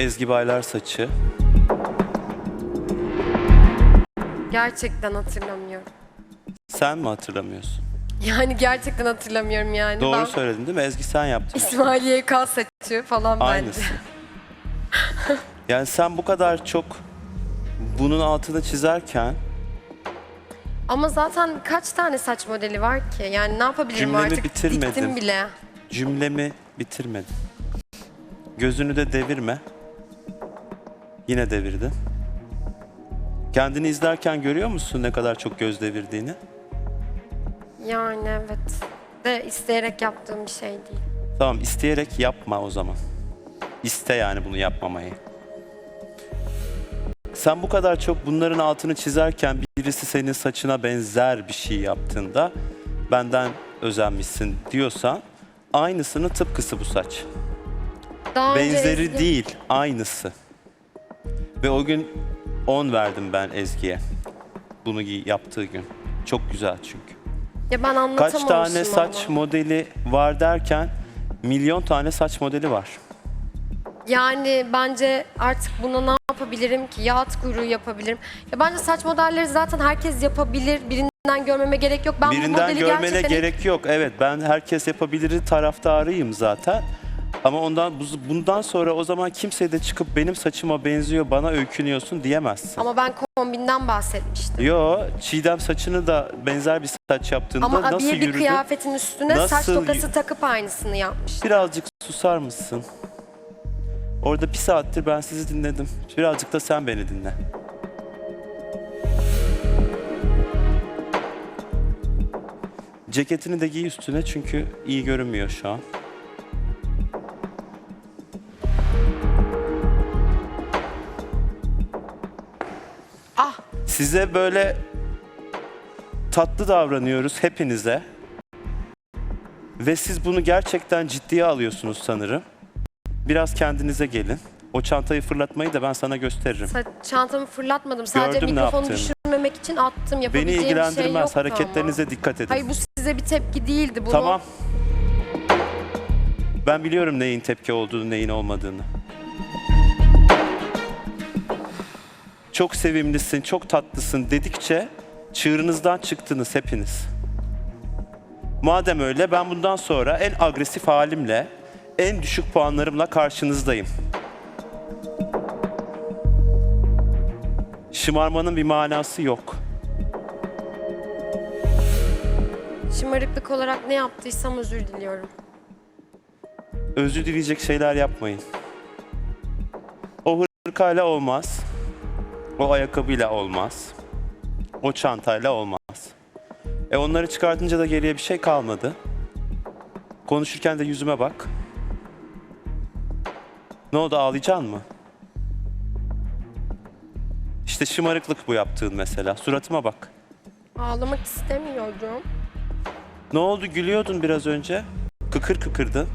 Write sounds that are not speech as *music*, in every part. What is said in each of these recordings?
Ezgi Baylar saçı. Gerçekten hatırlamıyorum. Sen mi hatırlamıyorsun? Yani gerçekten hatırlamıyorum yani. Doğru ben söyledin değil mi? Ezgi sen yaptın. İsmail YK saçı falan Aynısı. bence. *laughs* Yani sen bu kadar çok bunun altını çizerken Ama zaten kaç tane saç modeli var ki? Yani ne yapabilirim Cümlemi artık? bitirmedim. Diktim bile. cümlemi bitirmedin. Gözünü de devirme. Yine devirdin. Kendini izlerken görüyor musun ne kadar çok göz devirdiğini? Yani evet. De isteyerek yaptığım bir şey değil. Tamam isteyerek yapma o zaman. İste yani bunu yapmamayı. Sen bu kadar çok bunların altını çizerken birisi senin saçına benzer bir şey yaptığında benden özenmişsin diyorsan aynısını tıpkısı bu saç. Daha önce Benzeri değil, aynısı. Ve o gün 10 verdim ben Ezgi'ye. Bunu giy- yaptığı gün. Çok güzel çünkü. Ya ben Kaç anlatamamışım tane saç ama. modeli var derken milyon tane saç modeli var. Yani bence artık buna ne yapabilirim ki? Ya at kuyruğu yapabilirim. Ya bence saç modelleri zaten herkes yapabilir. Birinden görmeme gerek yok. Ben bu Birinden modeli görmene gerçekten gerek yok. Evet ben herkes yapabilir taraftarıyım zaten. Ama ondan bu- bundan sonra o zaman kimse de çıkıp benim saçıma benziyor bana öykünüyorsun diyemezsin. Ama ben kombinden bahsetmiştim. Yo Çiğdem saçını da benzer bir saç yaptığında Ama nasıl abiye bir yürüdü? kıyafetin üstüne saç Nasıl tokası takıp aynısını yapmış. Birazcık susar mısın? Orada bir saattir ben sizi dinledim. Birazcık da sen beni dinle. Ceketini de giy üstüne çünkü iyi görünmüyor şu an. Ah Size böyle tatlı davranıyoruz hepinize. Ve siz bunu gerçekten ciddiye alıyorsunuz sanırım. Biraz kendinize gelin. O çantayı fırlatmayı da ben sana gösteririm. sa- çantamı fırlatmadım. Sadece Gördüm ne mikrofonu yaptığını. düşürmemek için attım. Beni Yapabileceğim bir şey ilgilendirmez. yoktu Hareketlerinize ama. dikkat edin. Hayır bu size bir tepki değildi. Bunu Tamam. Ben biliyorum neyin tepki olduğunu, neyin olmadığını. Çok sevimlisin, çok tatlısın dedikçe çığırınızdan çıktınız hepiniz. Madem öyle ben bundan sonra en agresif halimle, en düşük puanlarımla karşınızdayım. Şımarmanın bir manası yok. şımarıklık olarak ne yaptıysam özür diliyorum. özür dileyecek şeyler yapmayın. O hırkayla olmaz. O ayakkabıyla olmaz. O çantayla olmaz. E onları çıkartınca da geriye bir şey kalmadı. Konuşurken de yüzüme bak. Ne oldu ağlayacaksın mı? İşte şımarıklık bu yaptığın mesela. Suratıma bak. Ağlamak istemiyorum. Ne oldu gülüyordun biraz önce? Kıkır kıkırdın.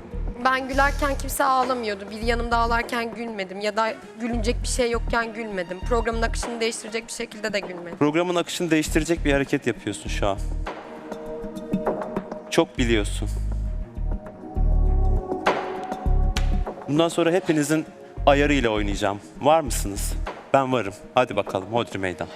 Ben gülerken kimse ağlamıyordu. Bir yanımda ağlarken gülmedim ya da gülünecek bir şey yokken gülmedim. Programın akışını değiştirecek bir şekilde de gülmedim. Programın akışını değiştirecek bir hareket yapıyorsun şu an. Çok biliyorsun. Bundan sonra hepinizin ayarıyla oynayacağım. Var mısınız? Ben varım. Hadi bakalım. Hodri meydan.